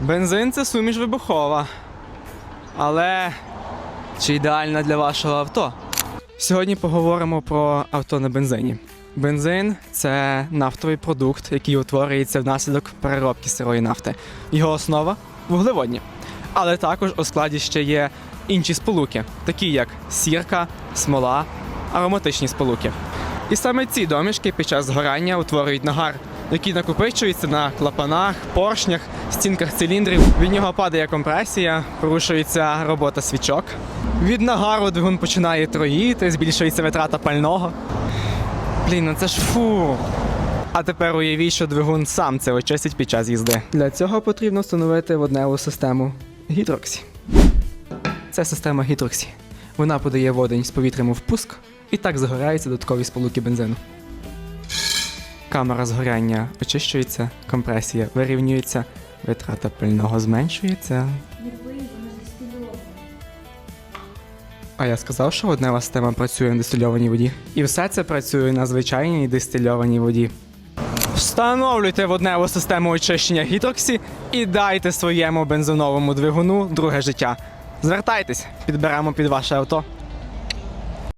Бензин це суміш вибухова. Але чи ідеальна для вашого авто? Сьогодні поговоримо про авто на бензині. Бензин це нафтовий продукт, який утворюється внаслідок переробки сирої нафти. Його основа вуглеводні. Але також у складі ще є інші сполуки, такі як сірка, смола, ароматичні сполуки. І саме ці домішки під час згорання утворюють нагар, який накопичується на клапанах, поршнях, стінках циліндрів. Від нього падає компресія, порушується робота свічок. Від нагару двигун починає троїти, збільшується витрата пального. Блін, ну це ж фу. А тепер уявіть, що двигун сам це очистить під час їзди. Для цього потрібно встановити водневу систему гідроксі. Це система гідроксі. Вона подає водень з повітрям у впуск і так загоряються додаткові сполуки бензину. Камера згоряння очищується, компресія вирівнюється, витрата пального зменшується. А я сказав, що воднева система працює на дистильованій воді. І все це працює на звичайній дистильованій воді. Встановлюйте водневу систему очищення гідроксі і дайте своєму бензиновому двигуну друге життя. Звертайтесь, підберемо під ваше авто.